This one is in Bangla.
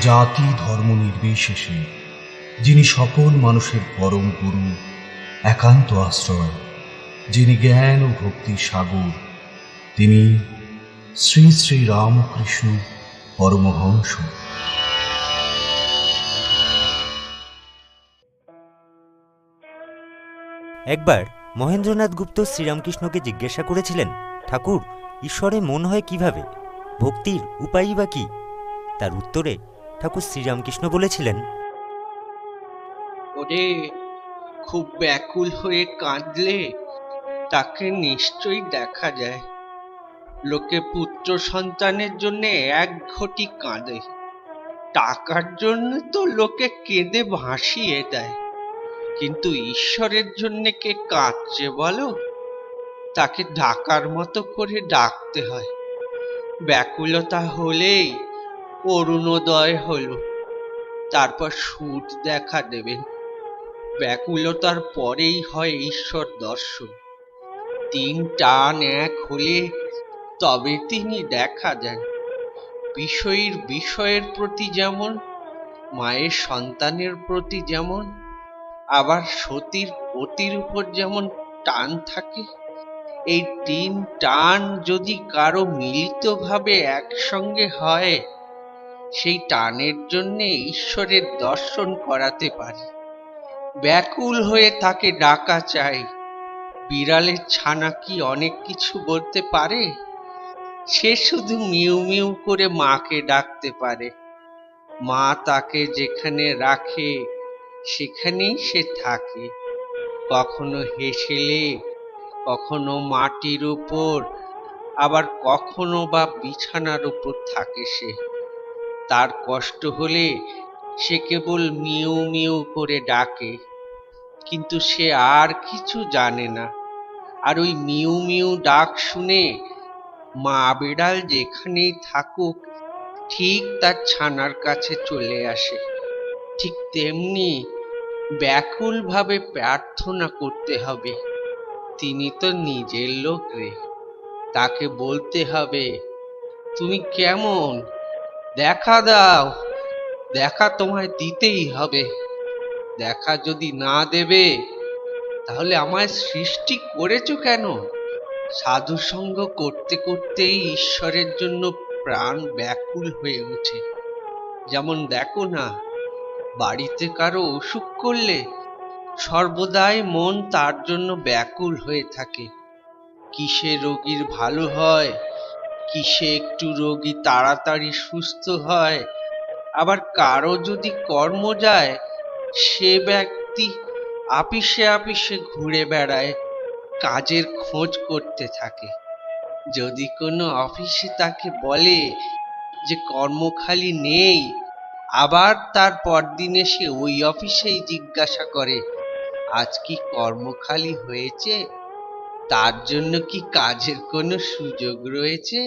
জাতি ধর্ম নির্বিশেষে, যিনি সকল মানুষের পরম গুরু, একান্ত আশ্রয়, যিনি জ্ঞান ও ভক্তির সাগর, তিনি শ্রী শ্রী রামকৃষ্ণ পরমহংস। একবার মহেন্দ্রনাথ গুপ্ত শ্রীরামকৃষ্ণকে জিজ্ঞাসা করেছিলেন, ঠাকুর, ঈশ্বরে মন হয় কীভাবে? ভক্তির উপায়ই বা কি? তার উত্তরে ঠাকুর শ্রীরামকৃষ্ণ বলেছিলেন। ওরে, খুব ব্যাকুল হয়ে কাঁদলে, তাকে নিশ্চয়ই দেখা যায়। লোকে পুত্র সন্তানের জন্য এক ঘটি কাঁদে। টাকার জন্য তো লোকে কেঁদে ভাসিয়ে দেয়। কিন্তু ঈশ্বরের জন্য কে কাঁদছে বলো? তাকে ডাকার মতো করে ডাকতে হয়। ব্যাকুলতা হলেই অরুণোদয় হলো। তারপর সূর্য দেখা দেবেন ব্যাকুলতার পরেই হয় ঈশ্বর দর্শন। তিন টান এক হলে তবে তিনি দেখা দেন। বিষয়ীর বিষয়ের প্রতি যেমন, মায়ের সন্তানের প্রতি যেমন, আবার সতীর পতির উপর যেমন টান থাকে, এই তিন টান যদি কারও মিলিতভাবে একসঙ্গে হয় সেই টানের জন্যে ঈশ্বরের দর্শন করাতে পারে। ব্যাকুল হয়ে তাকে ডাকা চাই। বিড়ালের ছানা কি অনেক কিছু বলতে পারে? সে শুধু মিউ মিউ করে মাকে ডাকতে পারে। মা তাকে যেখানে রাখে, সেখানেই সে থাকে। কখনো হেসেলে, কখনো মাটির উপর, আবার কখনো বা বিছানার উপর থাকে সে। তার কষ্ট হলে সে কেবল মিউ মিউ করে ডাকে। কিন্তু সে আর কিছু জানে না। আর ওই মিউ মিউ ডাক শুনে মা বিড়াল যেখানেই থাকুক, ঠিক তার ছানার কাছে চলে আসে। ঠিক তেমনি ব্যাকুলভাবে প্রার্থনা করতে হবে। তিনি তো নিজের লোক রে। তাকে বলতে হবে, তুমি কেমন? দেখা দাও। দেখা তোমায় দিতেই হবে। দেখা যদি না দেবে, তাহলে আমায় সৃষ্টি করেছ কেন? সাধু সঙ্গ করতে করতেই ঈশ্বরের জন্য প্রাণ ব্যাকুল হয়ে ওঠে যেমন দেখো না, বাড়িতে কারও অসুখ করলে সর্বদাই মন তার জন্য ব্যাকুল হয়ে থাকে। কিসে রোগীর ভালো হয়? কিসে একটু রোগী তাড়াতাড়ি সুস্থ হয়? আবার কারও যদি কর্ম যায়, সে ব্যক্তি আপিসে আপিসে ঘুরে বেড়ায়, কাজের খোঁজ করতে থাকে। যদি কোনো অফিসে তাকে বলে যে কর্মখালি নেই, আবার তার পরদিন এসে ওই অফিসেই জিজ্ঞাসা করে, আজ কি কর্মখালি হয়েছে? তার জন্য কি কাজের কোনো সুযোগ রয়েছে?